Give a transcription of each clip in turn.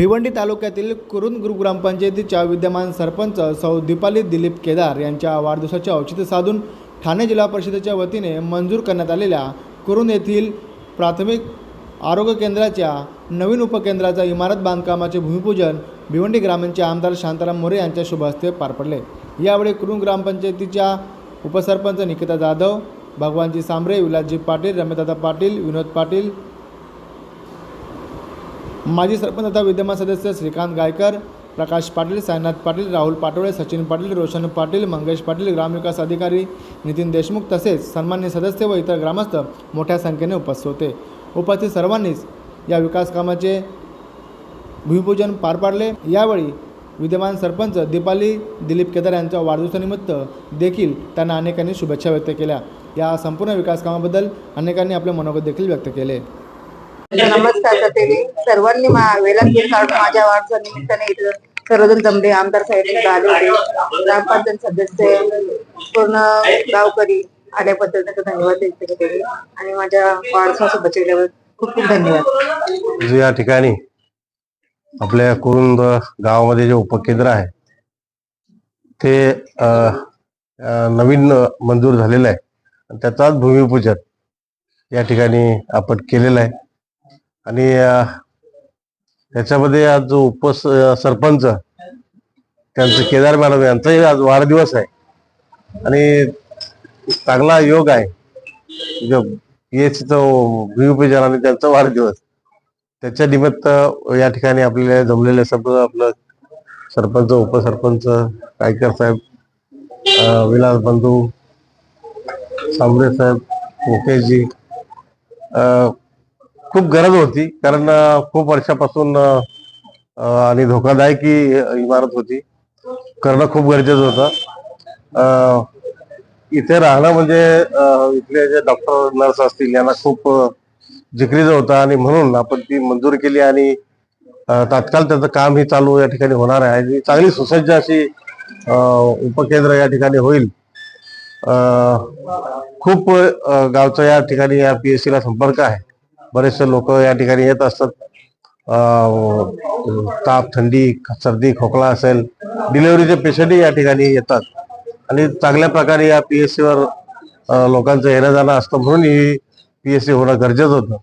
भिवंडी तालुक्यातील कुरुंद गुरु ग्रामपंचायतीच्या विद्यमान सरपंच सौ दीपाली दिलीप केदार यांच्या वाढदिवसाचे औचित्य साधून ठाणे जिल्हा परिषदेच्या वतीने मंजूर करण्यात आलेल्या कुरुंद येथील प्राथमिक आरोग्य केंद्राच्या नवीन उपकेंद्राचा इमारत बांधकामाचे भूमिपूजन भिवंडी ग्रामीणचे आमदार शांताराम मोरे यांच्या शुभ हस्ते पार पडले. यावेळी कुरुंद ग्रामपंचायतीच्या उपसरपंच निकिता जाधव भगवानजी सांबरे विलासजी पाटील रमेदादा पाटील विनोद पाटील माजी सरपंच तथा विद्यमान सदस्य श्रीकांत गायकर प्रकाश पाटील साईनाथ पाटील राहुल पाटोळे सचिन पाटील रोशन पाटील मंगेश पाटील ग्रामविकास अधिकारी नितीन देशमुख तसेच सन्मान्य सदस्य व इतर ग्रामस्थ मोठ्या संख्येने उपस्थित होते. उपस्थित सर्वांनीच या विकास कामाचे भूमिपूजन पार पाडले. यावेळी विद्यमान सरपंच दीपाली दिलीप केदार यांच्या वाढदिवसानिमित्त देखील त्यांना अनेकांनी शुभेच्छा व्यक्त केल्या. या संपूर्ण विकास कामाबद्दल अनेकांनी आपले मनोगत देखील व्यक्त केले. म्हणजे नमस्कार करते सर्वांनी मा- वेळात काढून माझ्या वाढच्या निमित्ताने इथं सर्वजण जमले. आमदार साहेब आले होते. ग्रामपंचायत सदस्य पूर्ण गावकरी आल्याबद्दल त्यांचा धन्यवाद व्यक्त केले. आणि माझ्या वाढदिवसा सोबत खूप खूप धन्यवाद. या ठिकाणी आपल्या कुरुंद गावामध्ये जे उपकेंद्र आहे ते नवीन मंजूर झालेलं आहे. आणि त्याचाच भूमिपूजन या ठिकाणी आपण केलेलं आहे. आणि त्याच्यामध्ये आज जो उप सरपंच त्यांचं केदार मॅडम यांचाही आज वाढदिवस आहे. आणि चांगला योग आहे. पीएच भूमिपूजन आणि त्यांचा वाढदिवस. त्याच्या निमित्त या ठिकाणी आपल्याला जमलेले सर्व आपलं सरपंच उपसरपंच कायकर साहेब विलास बंधू सांबरे साहेब मुकेशजी खूप गरज होती कारण खूप वर्षापासून आणि धोकादायक ही इमारत होती. करणं खूप गरजेचं होतं. इथे राहणं म्हणजे इथले जे डॉक्टर नर्स असतील यांना खूप जिक्रीचं जिकरीचं होतं. आणि म्हणून आपण ती मंजूर केली आणि तात्काळ त्याचं काम ही चालू या ठिकाणी होणार आहे. आणि चांगली सुसज्ज अशी उपकेंद्र या ठिकाणी होईल. खूप गावचा या ठिकाणी या पी एस सीला संपर्क आहे. बरेचसे लोक या ठिकाणी येत असतात. ताप थंडी सर्दी खोकला असेल डिलिव्हरीचे पेशंटही या ठिकाणी येतात. आणि चांगल्या प्रकारे या पी एस सीवर लोकांचं येणं जाणं असतं म्हणून ही पी एस सी होणं गरजेचं होतं.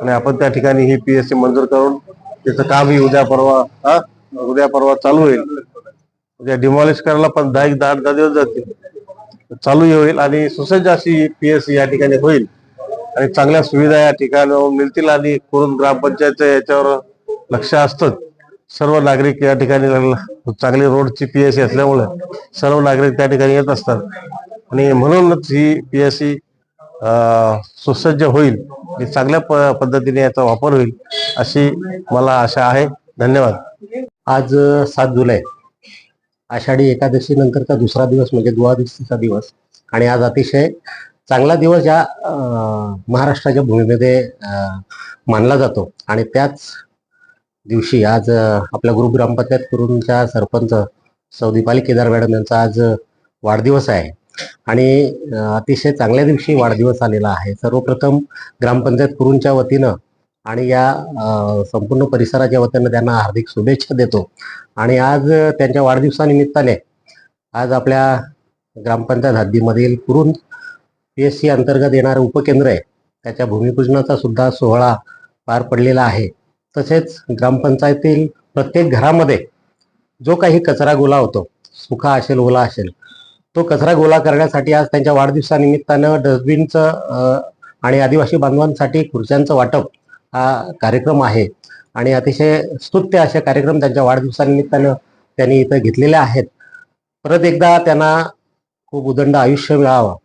आणि आपण त्या ठिकाणी ही पीएससी मंजूर करून त्याचं कामही उद्या परवा हा उद्या परवा चालू होईल. उद्या डिमॉलिश करायला पण दहा एक दहा दहा दिवस जातील. चालू होईल आणि सुसज्ज अशी पीएससी या ठिकाणी होईल. आणि चांगल्या सुविधा या ठिकाणी मिळतील आणि करून ग्रामपंचायतच्या याच्यावर लक्ष असतं सर्व नागरिक या ठिकाणी चांगली रोडची पीएससी असल्यामुळे सर्व नागरिक त्या ठिकाणी येत असतात. आणि म्हणूनच ही पीएससी सुसज्ज होईल आणि चांगल्या प- पद्धतीने याचा वापर होईल अशी मला आशा आहे. धन्यवाद. आज सात जुलै. आषाढी एकादशी नंतरचा दुसरा दिवस म्हणजे द्वादशीचा दिवस. आणि आज अतिशय चांगला दिवस या महाराष्ट्राच्या भूमीमध्ये मानला जातो. आणि त्याच दिवशी आज आपल्या गुरु ग्रामपंचायत कुरूंच्या सरपंच सौदीपाली केदार मॅडम यांचा आज वाढदिवस आहे. आणि अतिशय चांगल्या दिवशी वाढदिवस आलेला आहे. सर्वप्रथम ग्रामपंचायत कुरूंच्या वतीनं आणि या संपूर्ण परिसराच्या वतीनं त्यांना हार्दिक शुभेच्छा देतो. आणि आज त्यांच्या वाढदिवसानिमित्ताने आज आपल्या ग्रामपंचायत हद्दीमधील कुरुंद पी एस सी अंतर्गत येणारं उपकेंद्र आहे. त्याच्या भूमिपूजनाचा सुद्धा सोहळा पार पडलेला आहे. तसेच ग्रामपंचायतील प्रत्येक घरामध्ये जो काही कचरा गोला होतो सुखा असेल ओला असेल तो कचरा गोला करण्यासाठी आज त्यांच्या वाढदिवसानिमित्तानं डस्टबिनचं आणि आदिवासी बांधवांसाठी खुर्च्यांचं वाटप हा कार्यक्रम आहे. आणि अतिशय स्तुत्य असे कार्यक्रम त्यांच्या वाढदिवसानिमित्तानं त्यांनी इथं घेतलेले आहेत. परत एकदा त्यांना खूप उदंड आयुष्य मिळावं.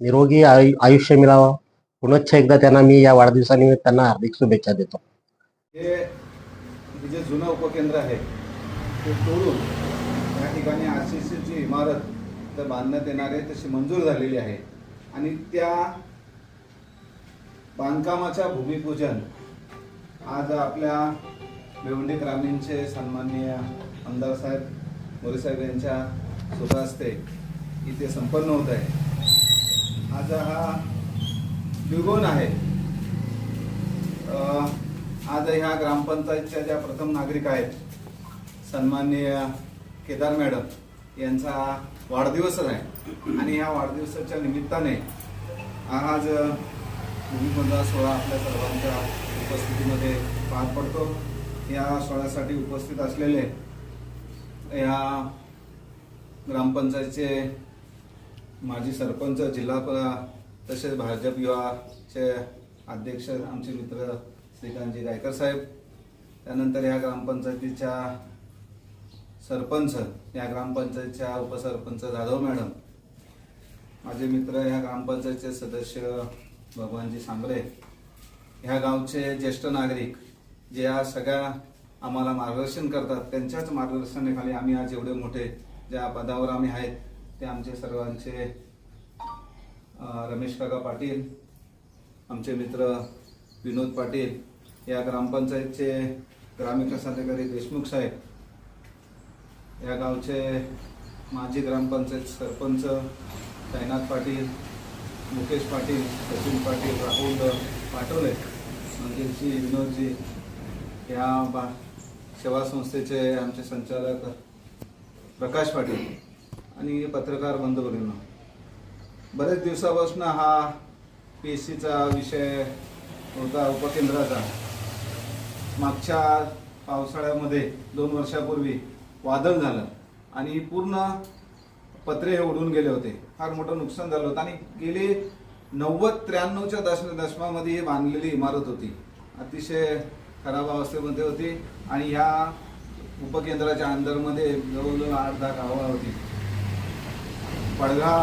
निरोगी आयु आयुष्य मिळावं. पुनश्च एकदा त्यांना मी या वाढदिवसानिमित्त त्यांना हार्दिक शुभेच्छा देतो. हे जे जुनं उपकेंद्र आहे ते तोडून या ठिकाणी आर सी सीची इमारत तर बांधण्यात येणार आहे तशी मंजूर झालेली आहे. आणि त्या बांधकामाच्या भूमिपूजन आज आपल्या भिवंडी ग्रामीणचे सन्माननीय आमदार साहेब मोरे साहेब यांच्या शुभ इथे संपन्न होत आहे. आज हा द्विगुण आहे आज ह्या ग्रामपंचायतच्या ज्या प्रथम नागरिक आहेत सन्माननीय केदार मॅडम यांचा वाढदिवसच आहे. आणि या वाढदिवसाच्या निमित्ताने आज भूमिपूजन सोहळा आपल्या सर्वांच्या उपस्थितीमध्ये पार पडतो. या सोहळ्यासाठी उपस्थित असलेले या ग्रामपंचायतचे माजी सरपंच जिल्हा तसेच भाजप युवाचे अध्यक्ष आमचे मित्र श्रीकांतजी गायकर साहेब. त्यानंतर या ग्रामपंचायतीच्या सरपंच या ग्रामपंचायतच्या उपसरपंच जाधव मॅडम. माझे मित्र ह्या ग्रामपंचायतचे सदस्य भगवानजी सांबरे. ह्या गावचे ज्येष्ठ नागरिक जे या सगळ्या आम्हाला मार्गदर्शन करतात त्यांच्याच मार्गदर्शनाखाली आम्ही आज एवढे मोठे ज्या पदावर आम्ही आहेत ते आमचे सर्वांचे रमेश काका पाटील आमचे मित्र विनोद पाटील या ग्रामपंचायतचे ग्रामविकास अधिकारी देशमुख साहेब या गावचे माजी ग्रामपंचायत सरपंच साईनाथ पाटील मुकेश पाटील सचिन पाटील राहुल पाटोले मंगेशजी विनोदजी या बा सेवा संस्थेचे आमचे संचालक प्रकाश पाटील. आणि पत्रकार बंधूभगिनींनो बरेच दिवसापासून हा पी एस सीचा विषय होता उपकेंद्राचा. मागच्या पावसाळ्यामध्ये दोन वर्षापूर्वी वादळ झालं आणि पूर्ण पत्रे हे उडून गेले होते. फार मोठं नुकसान झालं होतं आणि गेले नव्वद त्र्याण्णवच्या दश दशमामध्ये ही बांधलेली इमारत होती. अतिशय खराब अवस्थेमध्ये होती आणि ह्या उपकेंद्राच्या अंदरमध्ये जवळजवळ आठ दहा गावं होती. पडगा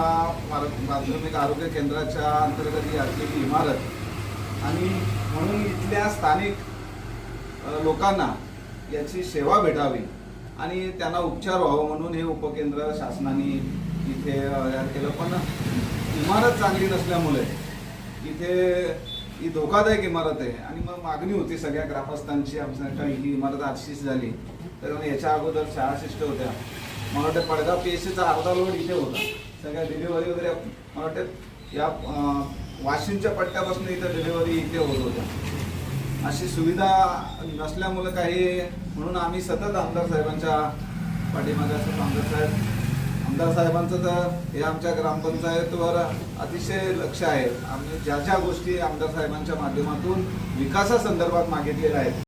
माध्यमिक आरोग्य केंद्राच्या अंतर्गत ही असलेली इमारत. आणि म्हणून इथल्या स्थानिक लोकांना याची सेवा भेटावी आणि त्यांना उपचार व्हावं म्हणून हे उपकेंद्र शासनाने इथे तयार केलं. पण इमारत चांगली नसल्यामुळे इथे ही धोकादायक इमारत आहे. आणि मग मागणी होती सगळ्या ग्रामस्थांची आमच्या ही इमारत आरशीच झाली. तर मग याच्या अगोदर शाळा शिष्ट होत्या. मला वाटतं पडगाव पी एस सीचा अर्धा लोड इथे होता. सगळ्या डिलिव्हरी वगैरे मला वाटतं या वाशिमच्या पट्ट्यापासून इथं डिलिव्हरी इथे होत होत्या. अशी सुविधा नसल्यामुळं काही म्हणून आम्ही सतत आमदार साहेबांच्या पाठीमागे असतो. आमदार साहेब आमदार साहेबांचं तर हे आमच्या ग्रामपंचायतवर अतिशय लक्ष आहे. आम्ही ज्या ज्या गोष्टी आमदार साहेबांच्या माध्यमातून विकासासंदर्भात मागितलेल्या आहेत